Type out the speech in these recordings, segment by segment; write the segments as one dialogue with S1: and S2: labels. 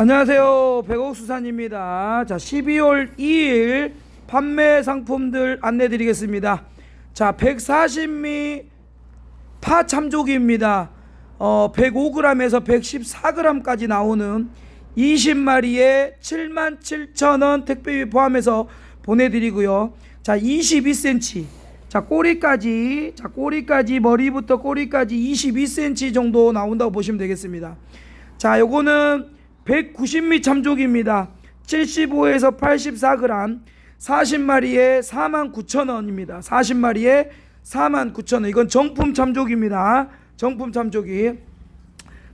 S1: 안녕하세요. 백옥수산입니다. 자, 12월 2일 판매 상품들 안내 드리겠습니다. 자, 140미 파 참조기입니다. 어, 105g에서 114g까지 나오는 20마리에 77,000원 택배비 포함해서 보내드리고요. 자, 22cm. 자, 꼬리까지, 자, 꼬리까지, 머리부터 꼬리까지 22cm 정도 나온다고 보시면 되겠습니다. 자, 요거는 190미 참조기입니다. 75에서 84g, 40마리에 49,000원입니다. 40마리에 49,000원. 이건 정품 참조기입니다. 정품 참조기.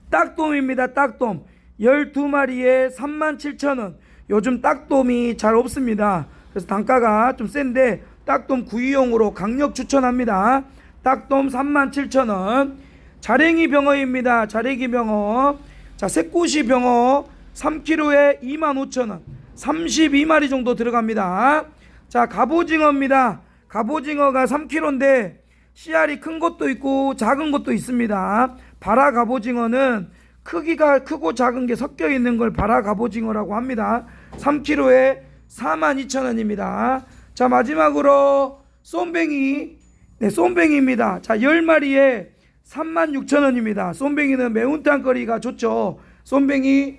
S1: 딱돔입니다. 딱돔. 12마리에 37,000원. 요즘 딱돔이 잘 없습니다. 그래서 단가가 좀 센데 딱돔 구이용으로 강력 추천합니다. 딱돔 37,000원. 자랭이 병어입니다. 자랭이 병어. 자, 새꼬시 병어 3kg에 25,000원. 32마리 정도 들어갑니다. 자, 갑오징어입니다. 갑오징어가 3kg인데 씨알이 큰 것도 있고 작은 것도 있습니다. 바라 갑오징어는 크기가 크고 작은 게 섞여 있는 걸 바라 갑오징어라고 합니다. 3kg에 42,000원입니다. 자, 마지막으로 쏨뱅이 네, 쏨뱅이입니다. 자, 10마리에 36,000원입니다. 쏨뱅이는 매운탕 거리가 좋죠. 쏨뱅이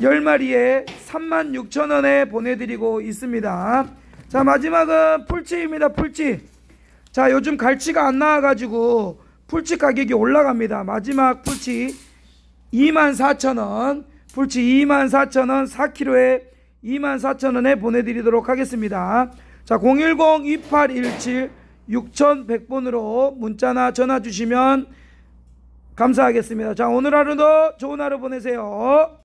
S1: 10마리에 36,000원에 보내드리고 있습니다. 자, 마지막은 풀치입니다. 풀치. 자, 요즘 갈치가 안 나와가지고 풀치 가격이 올라갑니다. 마지막 풀치 24,000원. 풀치 24,000원 4kg에 24,000원에 보내드리도록 하겠습니다. 자, 010-2817-6100번으로 문자나 전화 주시면 감사하겠습니다. 자, 오늘 하루도 좋은 하루 보내세요.